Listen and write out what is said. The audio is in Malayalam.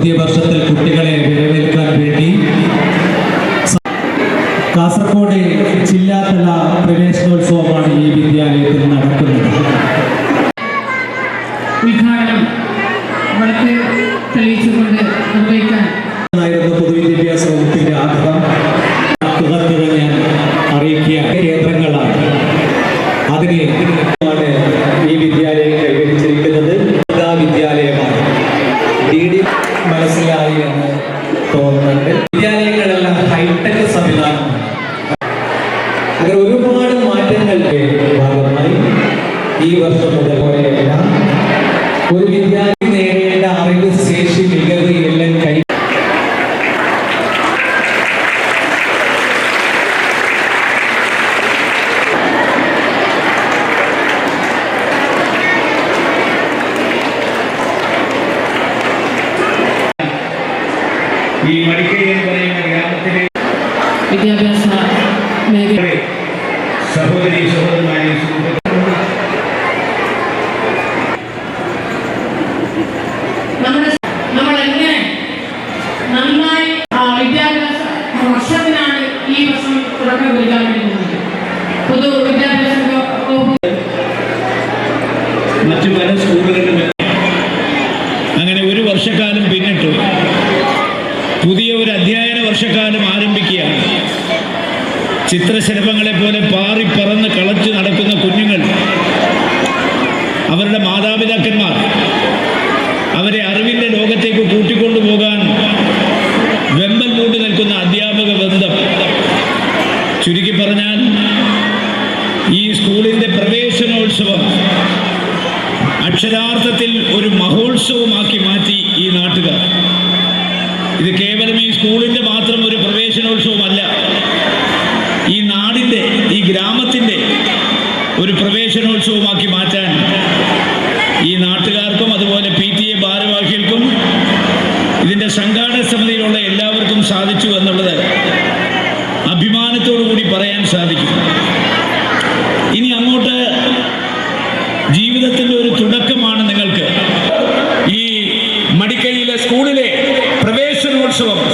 പുതിയ വർഷത്തിൽ കുട്ടികളെ വരവേൽക്കാൻ വേണ്ടി കാസർഗോഡ് ജില്ലാതല പ്രവേശനോത്സവമാണ് ഈ വിദ്യാലയത്തിൽ നടക്കുന്നത്. ഉദ്ഘാടനം വളരെ തെളിയിച്ചുകൊണ്ട് നിർവഹിക്കാൻ ആയിരുന്നു പൊതുവിദ്യാഭ്യാസ വകുപ്പിന്റെ ആഗ്രഹം. ഞാൻ അറിയിക്കുക കേന്ദ്രങ്ങളാണ്. അതിന് ഈ വിദ്യാലയം മനസ്സിലായി എന്ന് തോന്നുന്നുണ്ട്. വിദ്യാലയങ്ങളെല്ലാം ഹൈടെക് സംവിധാനം അങ്ങനെ ഒരുപാട് മാറ്റങ്ങളുടെ ഭാഗമായി ഈ വർഷം മുതൽ പോലെയെല്ലാം ഒരു വിദ്യാർത്ഥി ഈ മടിക്കൈ പറയുന്ന ഗ്രാമത്തിലെ വിദ്യാഭ്യാസ മേഖല സഹോദരി സഹോദരന്മാരെ മറ്റു പല സ്കൂളുകളിലും അങ്ങനെ ഒരു വർഷക്കാലം പിന്നിട്ടു. പുതിയ ഒരു അധ്യയന വർഷക്കാലം ആരംഭിക്കുകയാണ്. ചിത്രശലഭങ്ങളെ പോലെ പാറി പറന്ന് കളച്ചു നടക്കുന്ന കുഞ്ഞുങ്ങൾ അവരുടെ മാതാപിതാക്കന്മാർ അവരെ അറിവിന്റെ ലോകത്തേക്ക് കൂട്ടിക്കൊണ്ടുപോകാൻ വെമ്പൽ മൂട്ടി നിൽക്കുന്ന അധ്യാപക ബന്ധം ചുരുക്കി പറഞ്ഞാൽ ഈ സ്കൂളിന്റെ പ്രവേശനോത്സവം അക്ഷരാർത്ഥത്തിൽ ഒരു മഹോത്സവമാക്കി മാറ്റി ഈ നാട്ടുകാർ. ഇത് കേവലം ഈ സ്കൂളിന്റെ മാത്രം ഒരു പ്രവേശനോത്സവമല്ല ഈ നാടിന്റെ ഈ ഗ്രാമത്തിന്റെ ഒരു പ്രവേശനോത്സവമാക്കി മാറ്റാൻ ഈ നാട്ടുകാർക്കും അതുപോലെ പി ടി എ ഭാരവാഹികൾക്കും ഇതിന്റെ സംഘാടന സമിതിയിലുള്ള എല്ലാവർക്കും സാധിച്ചു എന്നുള്ളത് അഭിമാനത്തോടു കൂടി പറയാൻ സാധിക്കും. പ്രവേശനോത്സവം